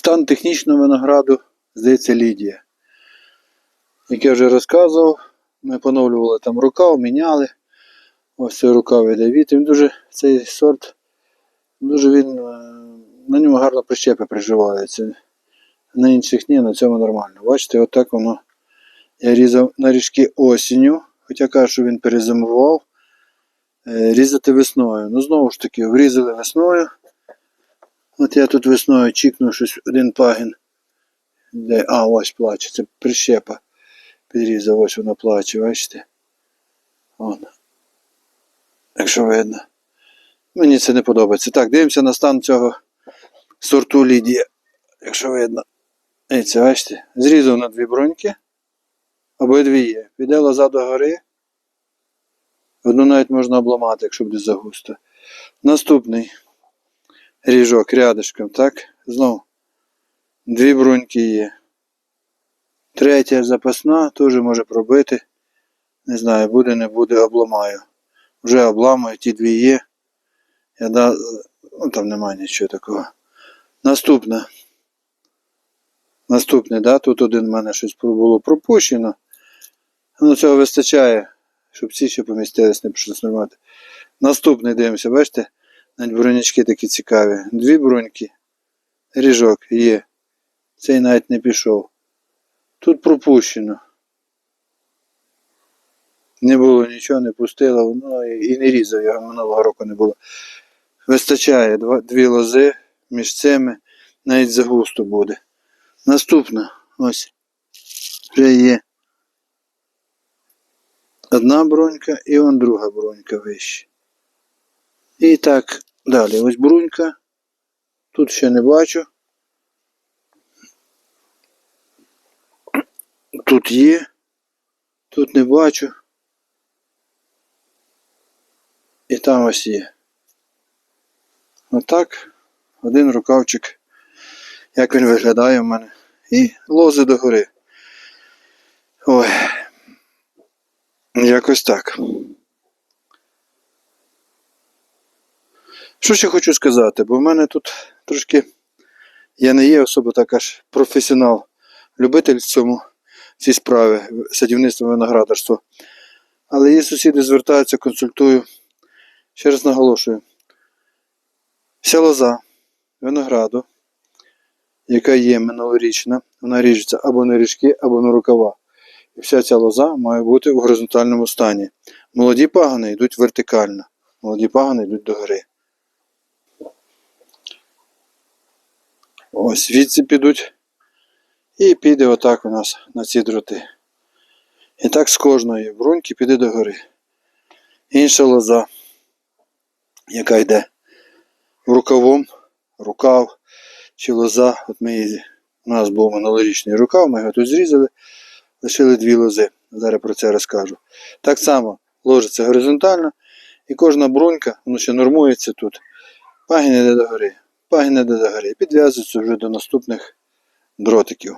Стан технічного винограду, здається, Лідія. Як я вже розказував, ми поновлювали там рукав, міняли. Ось цей рукав іде від. Він дуже, цей сорт, дуже він, е, на ньому гарно прищепи приживаються. На інших ні, на цьому нормально. Бачите, отак воно. Я різав на ріжки осінню, хоча кажу, що він перезимував. Е, Різати весною. Ну, знову ж таки, врізали весною. От я тут весною чікнув щось один пагін. Де, а, ось плаче, це прищепа. Підрізав, ось воно плаче, бачите? Вон. Якщо видно. Мені це не подобається. Так, дивимося на стан цього сорту Лідія. Якщо видно. Дивіться, бачите? Зрізав на дві броньки. Обидві є. Піде лоза до гори. Одну навіть можна обламати, якщо буде загусто. Наступний ріжок рядишком, так? Знову. Дві бруньки є. Третя запасна, теж може пробити. Не знаю, буде, не буде, обламаю. Вже обламаю, ті дві є. Я да... Ну там немає нічого такого. Наступне. Наступне, да? Тут один в мене щось було пропущено. Ну, цього вистачає, щоб ці ще помістились, не прийшлося нормати. Наступний дивимося, бачите? Навіть бронячки такі цікаві. Дві броньки. Ріжок є. Цей навіть не пішов. Тут пропущено. Не було нічого, не пустило, ну і не різав його минулого року не було. Вистачає два, дві лози між цими, навіть загусто буде. Наступна, ось. Вже є. Одна бронька і вон друга бронька вище. І так далі. Ось брунька. Тут ще не бачу. Тут є. Тут не бачу. І там ось є. Отак. Один рукавчик. Як він виглядає в мене. І лози догори. Ой. Якось так. Що ще хочу сказати, бо в мене тут трошки. Я не є особо так аж професіонал, любитель в цьому в цій справі, садівництво виноградарство. Але є сусіди звертаються, консультую. Ще раз наголошую. Вся лоза винограду, яка є минулорічна, вона ріжеться або на ріжки, або на рукава. І вся ця лоза має бути в горизонтальному стані. Молоді пагани йдуть вертикально, молоді пагани йдуть догори. Ось звідси підуть. І піде отак у нас на ці дроти. І так з кожної бруньки піде догори. Інша лоза, яка йде рукавом, рукав чи лоза. От ми її, у нас був минулорічний рукав, ми його тут зрізали, лишили дві лози. Зараз про це розкажу. Так само ложиться горизонтально, і кожна брунька, воно ще нормується тут. Пагін йде догори, пагін йде догори. загорі підв'язується вже до наступних дротиків.